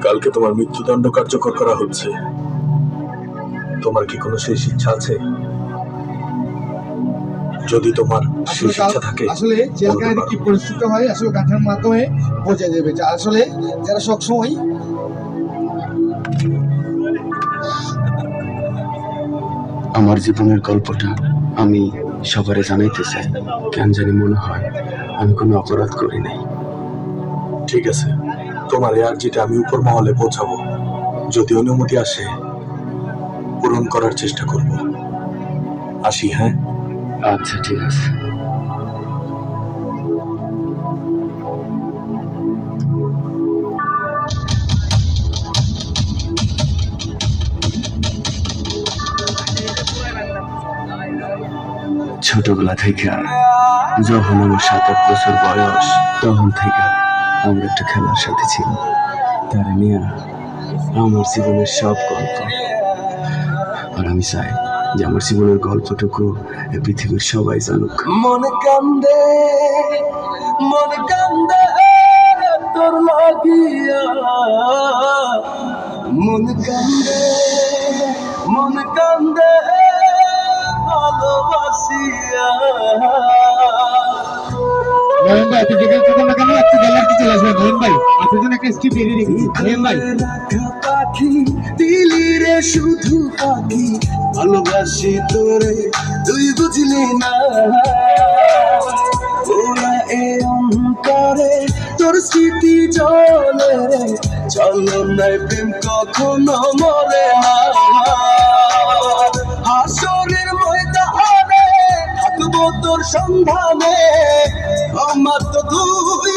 কালকে তোমার মৃত্যুদণ্ড কার্যকর করা হচ্ছে। তোমার কি কোনো শেষ ইচ্ছা আছে? যদি তোমার শেষ ইচ্ছা থাকে আসলে জেলখানায় কি পরিস্থিতি হয় আসলে গানটার মাধ্যমে বোঝা যাবে যে আসলে যারা সবসময় আমার জীবনের গল্পটা আমি সবারে জানাইতে চাই। কেন জানি মনে হয় আমি কোনো অপরাধ করি নাই। ঠিক আছে। তোমার এই আর্জিটা আমি উপর মহলে পৌঁছাবো। যদি অনুমতি আসে পূরণ করার চেষ্টা করব। আসি হ্যাঁ? আচ্ছা ঠিক আছে। ছোটবেলা থেকে যখন আমার সাত আট বছর বয়স, তখন থেকে আমরা একটা খেলার সাথে ছিলাম। তারা নিয়ে আমার জীবনের সব গল্প। আর আমি চাই যে আমার জীবনের গল্পটুকু পৃথিবীর সবাই জানুক। মন কান্দে মন কান্দে তোর লাগিয়া। মন কান্দে মন কান্দে ভালোবাসিয়া। নয়ন ভাই আপনি যেখানে থাকেন না কেন একটু গ্যালারিতে চলে আসবেন। নয়ন ভাই আপনার জন্য একটা স্ক্রিপ্ট রেডি রেখেছি নয়ন ভাই। পাখি দিলি রে শুধু পাখি ভালোবাসি তোরে, তুই বুঝলি না। ওরা এ অহংকারে তোর স্মৃতি জলে চলো নাই প্রেম কখনো মরে না। হাসরের ময়দানে থাকব তোর সন্ধানে। আমার তো তুই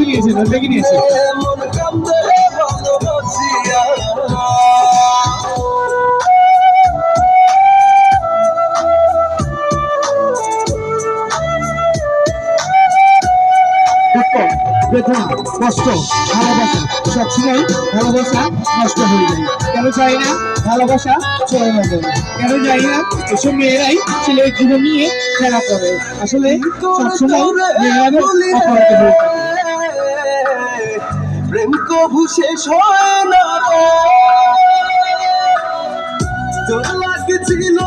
নিয়েছে নিয়েছে। বেদনা কষ্ট, ভালোবাসা, সবসময় ভালোবাসা নষ্ট হয়ে যায়। কেন চাই না? ভালোবাসা চলে না যায়। কেন যাই না? এসব মেয়েরাই ছেলের জীবন নিয়ে খেলা করে। আসলে সবসময় মেয়েরা অপরাধ হয়ে। প্রেম কভু শেষ হয় না। তোর লাগছিল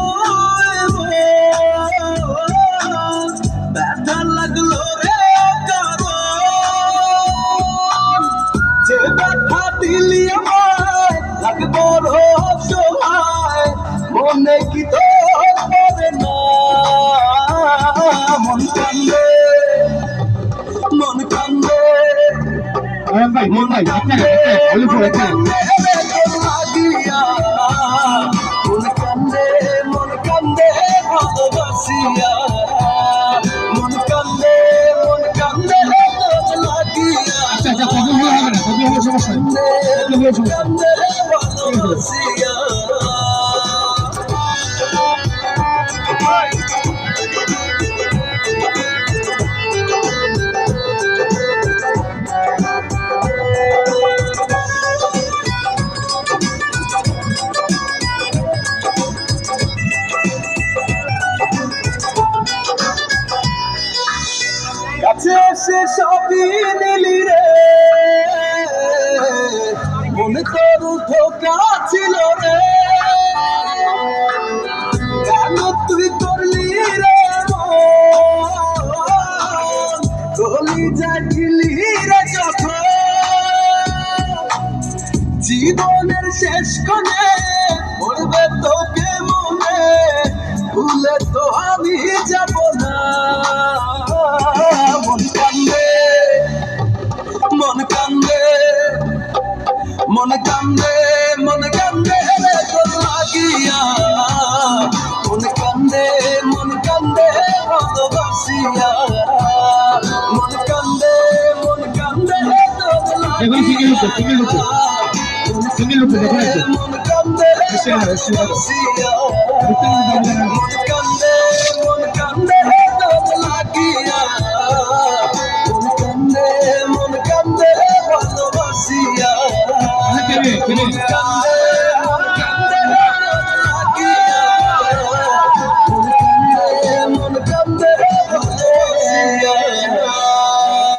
প্রবলেম হবে না প্রবলেম হলে সমস্যা নেই। প্রবলেম হলে সমস্যা মন কান্দে মন কান্দে রে তোর লাগিয়া মন কান্দে মন কান্দে ভালোবাসিয়া মন কান্দে মন কান্দে তোর একটু মন কান্দে। ভালোবাসিয়া। মন কান্দে মন মন কান্দে